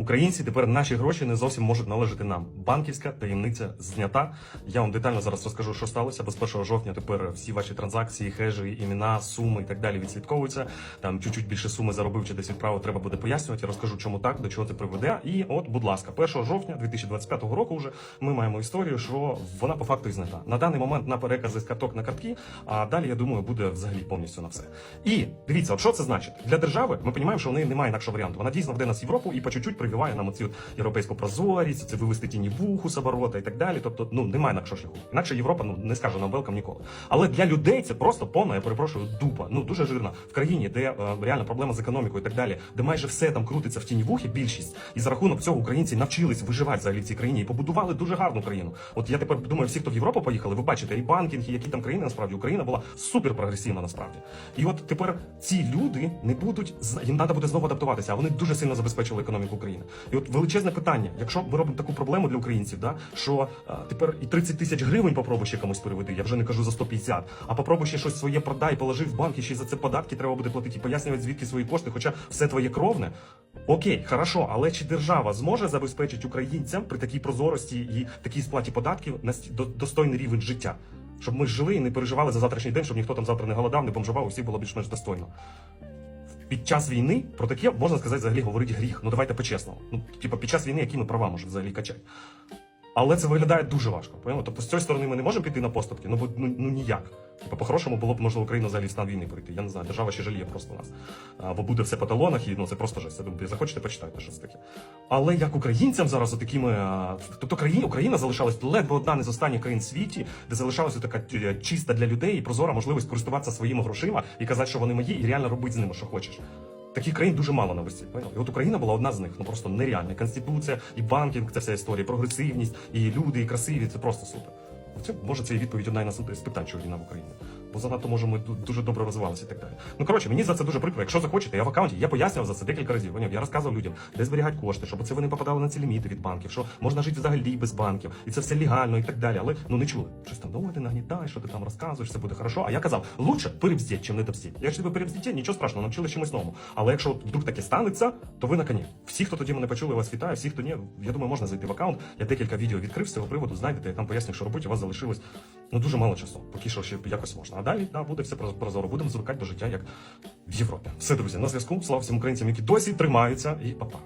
Українці тепер наші гроші не зовсім можуть належати нам. Банківська таємниця знята. Я вам детально зараз розкажу, що сталося. Бо з 1 жовтня тепер всі ваші транзакції, хежі, імена, суми і так далі відслідковуються. Там чуть-чуть більше суми заробив чи десь відправив, треба буде пояснювати. Я розкажу, чому так, до чого це приведе. І от, будь ласка, 1 жовтня 2025 року вже ми маємо історію, що вона по факту і знята. На даний момент на перекази з карток на картки, а далі я думаю, буде взагалі повністю на все. І дивіться, от що це значить для держави. Ми розуміємо, що в неї немає інакшого варіанту. Вона дійсно веде нас в Європу і по чуть-чуть прививає нам от європейську прозорість, це вивести тіні вуху з оборота і так далі. Тобто, ну немає інакшого шляху. Інакше Європа ну не скаже нам велкам ніколи. Але для людей це просто повна, я перепрошую, дупа. Ну дуже жирна в країні, де е, реально проблема з економікою і так далі, де майже все там крутиться в тіні вухи, більшість, і за рахунок цього українці навчились виживати взагалі в цій країні і побудували дуже гарну країну. От я тепер думаю, всі, хто в Європу поїхали, ви бачите і банкінг, і які там країни насправді Україна була супер прогресивна насправді. І от тепер ці люди не будуть їм треба буде знову адаптуватися, а вони дуже сильно забезпечили економіку України. І от величезне питання: якщо ми робимо таку проблему для українців, да що а, тепер і 30 тисяч гривень попробуй ще комусь переведи, я вже не кажу за 150, а попробуй ще щось своє продай, положи в банк, і ще за це податки треба буде платити і пояснювати, звідки свої кошти, хоча все твоє кровне. Окей, хорошо, але чи держава зможе забезпечити українцям при такій прозорості і такій сплаті податків до- достойний рівень життя? Щоб ми жили і не переживали за завтрашній день, щоб ніхто там завтра не голодав, не бомжував, усіх було більш-менш достойно. Під час війни про таке можна сказати взагалі говорить гріх. Ну давайте по-чесному. Ну, типу, під час війни, які ми права може взагалі качати. Але це виглядає дуже важко. Поняли? Тобто з цієї сторони ми не можемо піти на поступки, ну бо ну, ну ніяк. Типу, по-хорошому було б можливо Україна взагалі в стан війни прийти. Я не знаю, держава ще жаліє просто нас. Або буде все по талонах, і ну це просто жесть. Я захочете, почитайте, що це таке. Але як українцям зараз такими. Тобто країна, Україна залишалась ледве одна не з останніх країн в світі, де залишалася така е, чиста для людей і прозора можливість користуватися своїми грошима і казати, що вони мої, і реально робити з ними, що хочеш. Таких країн дуже мало на весі. І от Україна була одна з них, ну просто нереальна. Конституція, і банкінг, це вся історія, прогресивність, і люди, і красиві це просто супер. Це може це і відповідь одна з питань, чого війна в Україні. Бо занадто може ми дуже добре розвивалися і так далі. Ну коротше, мені за це дуже прикро. Якщо захочете, я в аккаунті, я пояснював за це декілька разів. Я розказував людям, де зберігати кошти, щоб це вони попадали на ці ліміти від банків, що можна жити взагалі без банків, і це все легально і так далі. Але ну не чули. Щось там ну, ти нагнітай, що ти там розказуєш, все буде хорошо. А я казав, лучше перебздіть, чим не добздіть. Якщо ви перебздіть, нічого страшного, навчили чимось новому. Але якщо вдруг таке станеться, то ви на коні. Всі, хто тоді мене почули, вас вітаю. Всі, хто ні, я думаю, можна зайти в аккаунт. Я декілька відео відкрив з цього приводу. Знайдете, я там поясню, що робити. У вас залишилось ну дуже мало часу. Поки що ще якось можна. А далі да, буде все проз- прозоро. Будемо звикати до життя як в Європі. Все, друзі, на зв'язку. Слава всім українцям, які досі тримаються, і па-па.